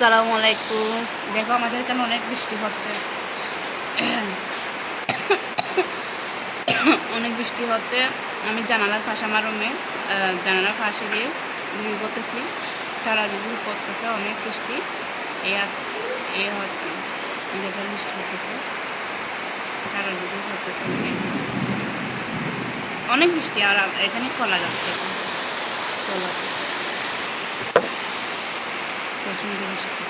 আসসালামু আলাইকুম দেখো আমাদের এখানে অনেক বৃষ্টি হচ্ছে। অনেক বৃষ্টি হচ্ছে। আমি জানালার পাশে আমার রুমে জানালার পাশে গিয়ে ঘুমিয়ে করতেছি। সারা দিন পড়তেছে অনেক বৃষ্টি। আস- এই হচ্ছে। বৃষ্টি হতেছে সারা দিন হতেছে অনেক। বৃষ্টি আর এখানে খোলা যাচ্ছে। খোলা প্রচণ্ড বৃষ্টি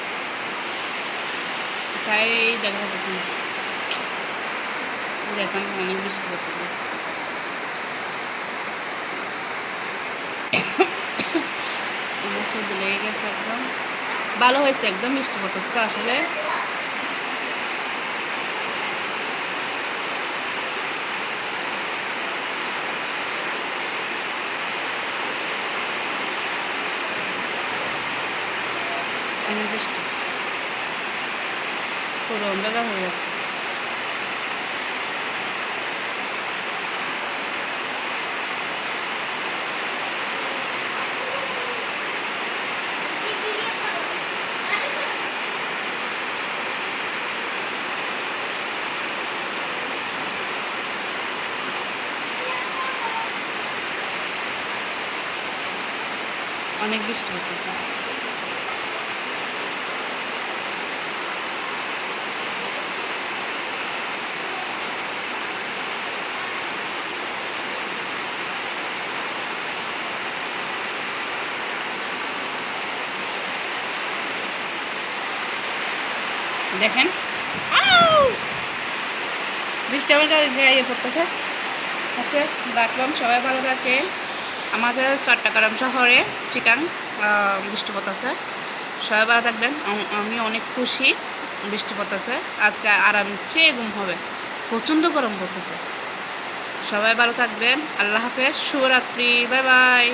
তাই দেখা যাচ্ছে না দেখলাম অনেক হচ্ছে আমার সর্দি লেগে গেছে একদম। ভালো হয়েছে, একদম মিষ্টি তো আসলে। অনেক বৃষ্টি পুরো অন্ধকার হয়ে যাচ্ছে। অনেক বৃষ্টি হচ্ছে। দেখেন! বৃষ্টি গায়ে পড়তেছে আচ্ছা রাখলাম সবাই ভালো থাকে। আমাদের চট্টগ্রাম শহরে চিকান বৃষ্টিপাত আছে সবাই ভালো থাকবেন। আমি অনেক খুশি বৃষ্টিপাত আছে আজকে আরাম চেয়ে ঘুম হবে। প্রচণ্ড গরম পড়তেছে। সবাই ভালো থাকবেন। আল্লাহ হাফেজ। শুভরাত্রি। Bye bye.